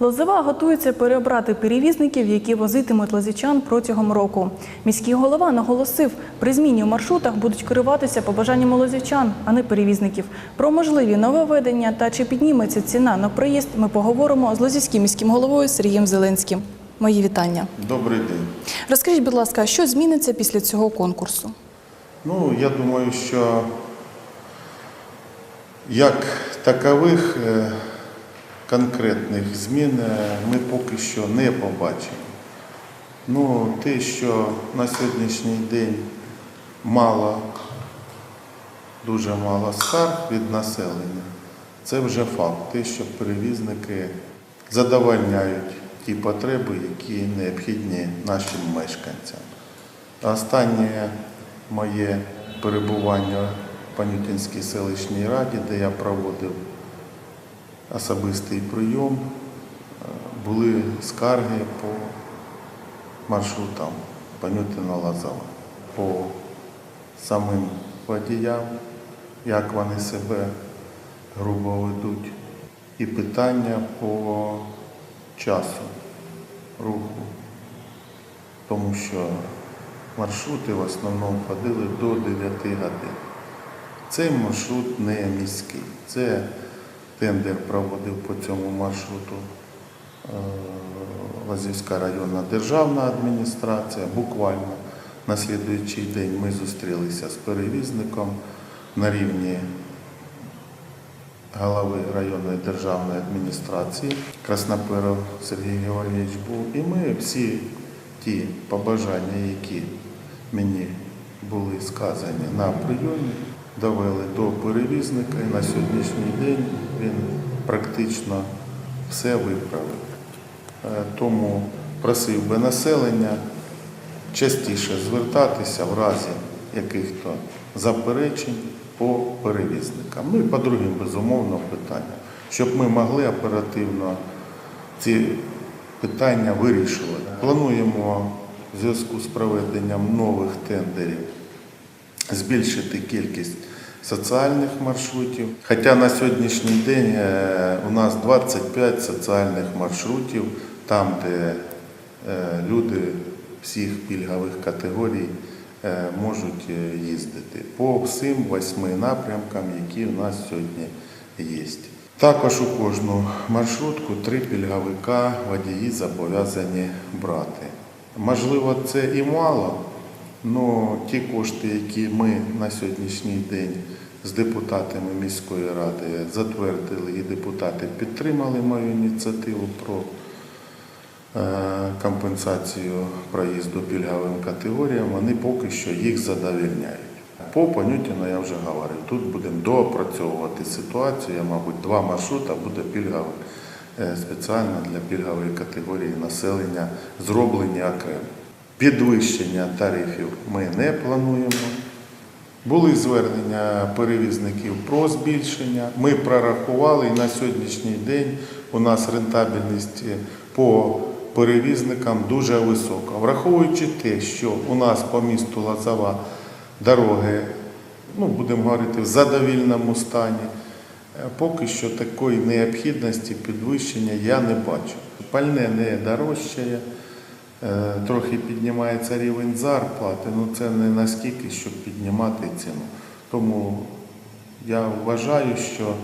Лозова готується переобрати перевізників, які возитимуть лозівчан протягом року. Міський голова наголосив, при зміні у маршрутах будуть керуватися побажаннями лозівчан, а не перевізників. Про можливі нововведення та чи підніметься ціна на проїзд ми поговоримо з лозівським міським головою Сергієм Зеленським. Мої вітання. Добрий день. Розкажіть, будь ласка, що зміниться після цього конкурсу? Ну, я думаю, що як такових е, конкретних змін е, ми поки що не побачимо. Ну, те, що на сьогоднішній день мало, дуже мало скарг від населення, це вже факт. Те, що перевізники задовольняють ті потреби, які необхідні нашим мешканцям. Останнє моє перебування в Панютинській селищній раді, де я проводив особистий прийом, е, були скарги по маршрутам Панютина Лазова, по самим водіям, як вони себе грубо ведуть, і питання по часу руху тому що маршрути в основному ходили до 9 годин. Цей маршрут не міський. Це тендер проводив по цьому маршруту е, Лазівська районна державна адміністрація. Буквально на слідуючий день ми зустрілися з перевізником на рівні голови районної державної адміністрації Красноперов Сергій Георгійович був. І ми всі ті побажання, які мені були сказані на прийомі, довели до перевізника і на сьогоднішній день він практично все виправив. Е, Тому просив би населення частіше звертатися в разі яких-то заперечень по перевізникам. Ну і по другим, безумовно, питанням, щоб ми могли оперативно ці питання вирішувати. Плануємо в зв'язку з проведенням нових тендерів збільшити кількість соціальних маршрутів. Хоча на сьогоднішній день е, у нас 25 соціальних маршрутів, там, де е, люди всіх пільгових категорій е, можуть їздити по всім восьми напрямкам, які у нас сьогодні є. Також у кожну маршрутку три пільговика водії зобов'язані брати. Можливо, це і мало, але ті кошти, які ми на сьогоднішній день з депутатами міської ради затвердили, і депутати підтримали мою ініціативу про е, компенсацію проїзду пільговим категоріям, вони поки що їх задовільняють. По Панютіну я вже говорив, тут будемо доопрацьовувати ситуацію. Я, мабуть, два маршрута буде пільгових е, спеціально для пільгової категорії населення зроблені окремо. Підвищення тарифів ми не плануємо. Були звернення перевізників про збільшення. Ми прорахували і на сьогоднішній день у нас рентабельність по перевізникам дуже висока. Враховуючи те, що у нас по місту Лазова дороги, ну будемо говорити, в задовільному стані, е, поки що такої необхідності підвищення я не бачу. Пальне не дорожчає. Е, Трохи піднімається рівень зарплати, ну це не наскільки, щоб піднімати ціну. Тому я вважаю, що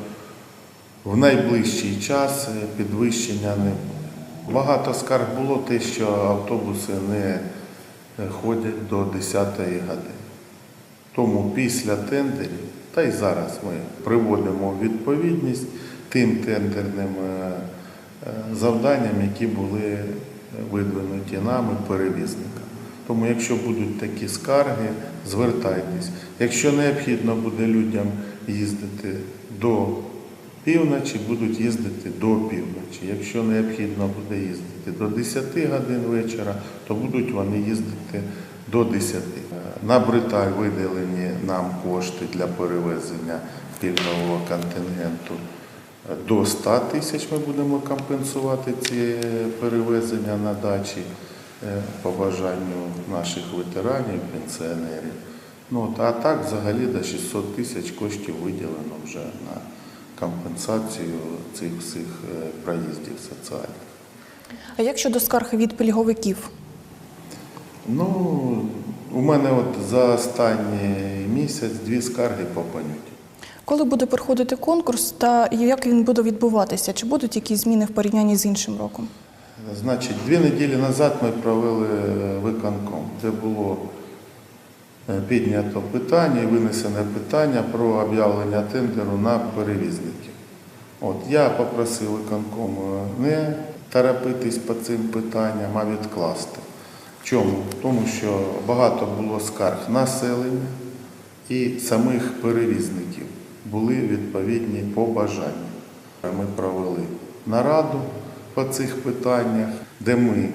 в найближчий час е, підвищення не буде. Багато скарг було те, що автобуси не е, ходять до 10 години. Тому після тендерів, та й зараз ми приводимо відповідність тим тендерним завданням, які були видвинуті нами перевізниками. Тому, якщо будуть такі скарги, звертайтесь. Якщо необхідно буде людям їздити до півночі, будуть їздити до півночі. Якщо необхідно буде їздити до 10 годин вечора, то будуть вони їздити до 10. На Бриталь виділені нам кошти для перевезення пільгового контингенту. До 100 тисяч ми будемо компенсувати ці перевезення на дачі е, по бажанню наших ветеранів, пенсіонерів. Ну, а так взагалі до 600 тисяч коштів виділено вже на компенсацію цих всіх е, проїздів соціальних. А як щодо скарг від пільговиків? Ну, у мене от за останній місяць дві скарги по панюті. Коли буде проходити конкурс та як він буде відбуватися? Чи будуть якісь зміни в порівнянні з іншим роком? Значить, дві неділі назад ми провели е, виконком, де було е, піднято питання і винесене питання про об'явлення тендеру на перевізників. От, я попросив виконком е, не торопитись по цим питанням, а відкласти. Чому? Тому що багато було скарг населення і самих перевізників були відповідні побажання. Ми провели нараду по цих питаннях, де ми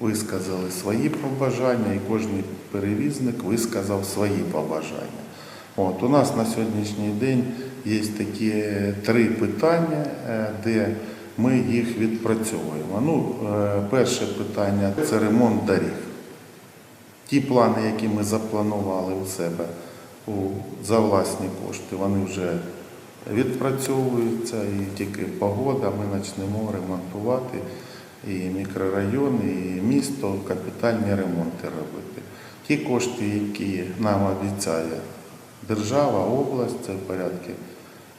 висказали свої побажання, і кожен перевізник висказав свої побажання. От, у нас на сьогоднішній день є такі три питання, е, де ми їх відпрацьовуємо. Ну, е, перше питання це ремонт доріг. Ті плани, які ми запланували у себе за власні кошти, вони вже відпрацьовуються і тільки погода ми почнемо ремонтувати і мікрорайон, і місто, капітальні ремонти робити.Ті кошти, які нам обіцяє держава, область, це порядки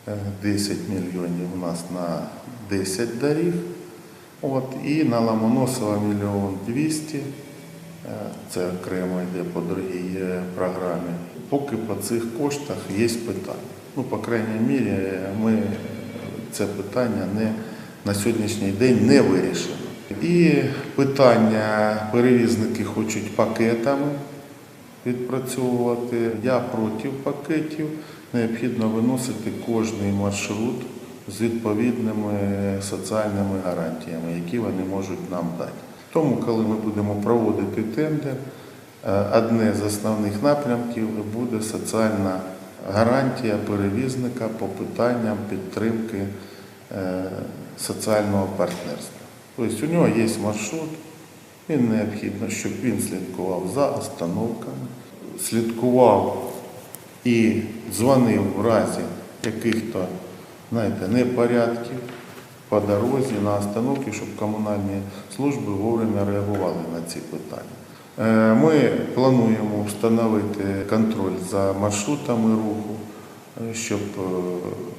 е, 10 мільйонів у нас на 10 доріг. От, і на Ломоносова мільйон 200, е, це окремо йде по другій е, програмі. Поки по цих коштах є питання. Ну, по крайній мірі, ми це питання не, на сьогоднішній день не вирішено. І питання перевізники хочуть пакетами відпрацьовувати. Я проти пакетів. Необхідно виносити кожний маршрут з відповідними соціальними гарантіями, які вони можуть нам дати. Тому, коли ми будемо проводити тендер, одне з основних напрямків буде соціальна гарантія перевізника по питанням підтримки е, соціального партнерства. Тобто у нього є маршрут, він необхідно, щоб він слідкував за остановками, слідкував і дзвонив в разі яких-то знаєте, непорядків по дорозі на остановки, щоб комунальні служби вовремя реагували на ці питання. Е, Ми плануємо встановити контроль за маршрутами руху, е, щоб е,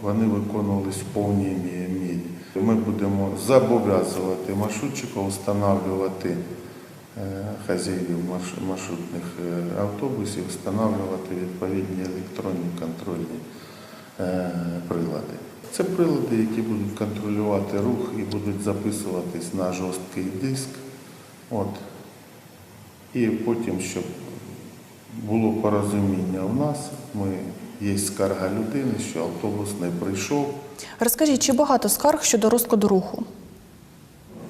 вони виконувалися в повній мі- мірі. Ми будемо зобов'язувати маршрутчиків встановлювати хазяїв маршрутних автобусів, встановлювати відповідні електронні контрольні прилади. Це прилади, які будуть контролювати рух і будуть записуватись на жорсткий диск. От. І потім, щоб було порозуміння у нас, ми є скарга людини, що автобус не прийшов. Розкажіть, чи багато скарг щодо розкладу руху?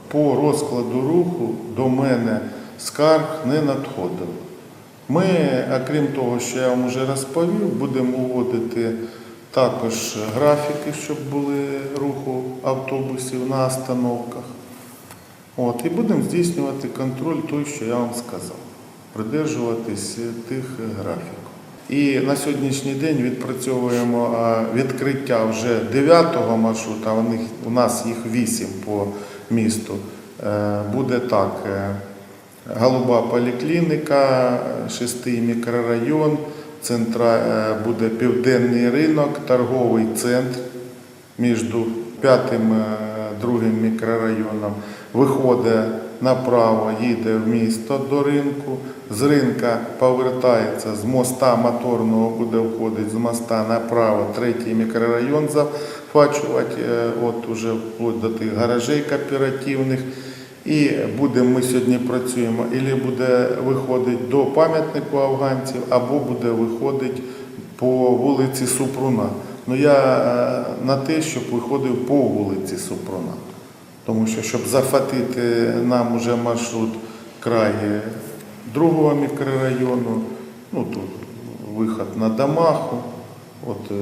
По розкладу руху до мене скарг не надходило. Ми, окрім того, що я вам вже розповів, будемо вводити також графіки, щоб були руху автобусів на остановках. От, і будемо здійснювати контроль той, що я вам сказав, придержуватись тих графіків. І на сьогоднішній день відпрацьовуємо відкриття вже 9-го маршрута, у, них, у нас їх 8 по місту. Е, Буде так. е, Голуба поліклініка, шестий мікрорайон, центра, е, буде південний ринок, торговий центр між п'ятим е, другим мікрорайоном. Виходить направо, їде в місто до ринку. З ринка повертається з моста моторного, буде входити з моста направо, третій мікрорайон захвачувати, е, от уже вплоть до тих гаражей кооперативних. І будемо ми сьогодні працюємо, або буде виходити до пам'ятнику афганців, або буде виходити по вулиці Супруна. Ну я е, на те, щоб виходив по вулиці Супруна. Тому що, щоб захватити нам уже маршрут край другого мікрорайону, ну тут виход на Дамаху, от е,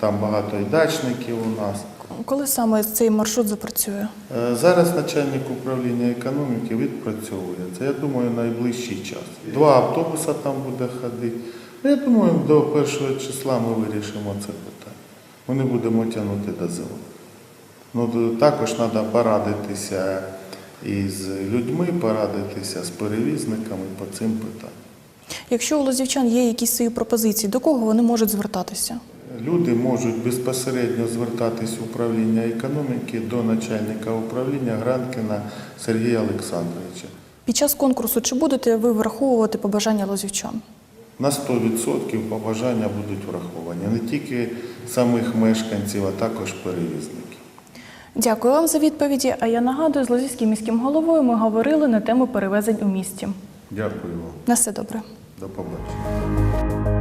там багато і дачників у нас. Коли саме цей маршрут запрацює? Е, Зараз начальник управління економіки відпрацьовує це. Я думаю, найближчий час. Два автобуси там буде ходити. Ну, Я думаю, до першого числа ми вирішимо це питання. ми не будемо тягнути до зими. Ну, також треба порадитися із людьми, порадитися з перевізниками по цим питанням. Якщо у лозівчан є якісь свої пропозиції, до кого вони можуть звертатися? Люди можуть безпосередньо звертатись в управління економіки до начальника управління Гранкіна Сергія Олександровича. Під час конкурсу чи будете ви враховувати побажання лозівчан? На 100% побажання будуть враховані не тільки самих мешканців, а також перевізників. Дякую вам за відповіді. А я нагадую, з Лозівським міським головою ми говорили на тему перевезень у місті. Дякую вам. На все добре. До побачення.